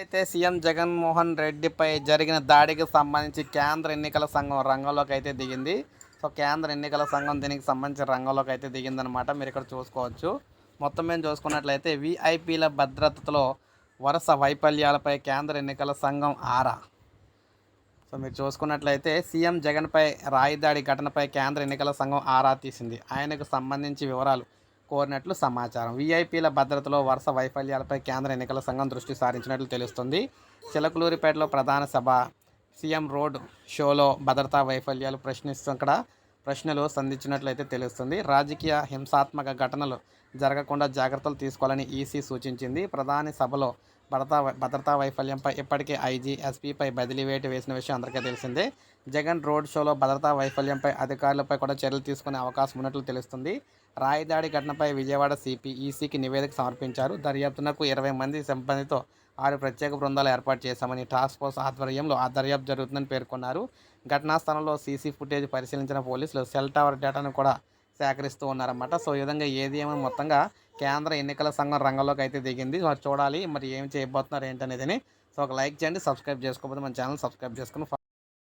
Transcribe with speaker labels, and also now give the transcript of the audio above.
Speaker 1: అయితే సీఎం జగన్మోహన్ రెడ్డిపై జరిగిన దాడికి సంబంధించి కేంద్ర ఎన్నికల సంఘం రంగంలోకి అయితే దిగింది. సో కేంద్ర ఎన్నికల సంఘం దీనికి సంబంధించిన రంగంలోకి అయితే దిగిందనమాట మీరు ఇక్కడ చూసుకోవచ్చు. మొత్తం మేము చూసుకున్నట్లయితే విఐపీల భద్రతలో వరుస వైఫల్యాలపై కేంద్ర ఎన్నికల సంఘం ఆరా. సో మీరు చూసుకున్నట్లయితే సీఎం జగన్పై రాయిదాడి ఘటనపై కేంద్ర ఎన్నికల సంఘం ఆరా తీసింది. ఆయనకు సంబంధించి వివరాలు కోరినట్లు సమాచారం. వీఐపీల భద్రతలో వరుస వైఫల్యాలపై కేంద్ర ఎన్నికల సంఘం దృష్టి సారించినట్లు తెలుస్తుంది. చిలకలూరిపేటలో ప్రధాన సభ సీఎం రోడ్ షోలో భద్రతా వైఫల్యాలు ప్రశ్నిస్తూ అక్కడ ప్రశ్నలు సంధించినట్లయితే తెలుస్తుంది. రాజకీయ హింసాత్మక ఘటనలు జరగకుండా జాగ్రత్తలు తీసుకోవాలని ఈసీ సూచించింది. ప్రధాని సభలో భద్రతా భద్రతా వైఫల్యంపై ఇప్పటికే ఐజీ ఎస్పీపై బదిలీ వేటు వేసిన విషయం అందరికీ తెలిసిందే. జగన్ రోడ్ షోలో భద్రతా వైఫల్యంపై అధికారులపై కూడా చర్యలు తీసుకునే అవకాశం ఉన్నట్లు తెలుస్తుంది. రాయిదాడి ఘటనపై విజయవాడ సిపి ఈసీకి నివేదిక సమర్పించారు. దర్యాప్తునకు ఇరవై మంది సిబ్బందితో ఆరు ప్రత్యేక బృందాలు ఏర్పాటు చేశామని టాస్క్ ఫోర్స్ ఆధ్వర్యంలో ఆ దర్యాప్తు జరుగుతుందని పేర్కొన్నారు. ఘటనా స్థలంలో సీసీ ఫుటేజ్ పరిశీలించిన పోలీసులు సెల్ టవర్ డేటాను కూడా సేకరిస్తూ ఉన్నారన్నమాట. సో ఈ విధంగా ఏది ఏమో మొత్తంగా కేంద్ర ఎన్నికల సంఘం రంగంలోకి అయితే దిగింది. మరి చూడాలి. మరి ఏం చేయబోతున్నారు ఏంటనేది సో ఒక లైక్ చేయండి సబ్స్క్రైబ్ చేసుకోకపోతే మన ఛానల్ సబ్స్క్రైబ్ చేసుకుని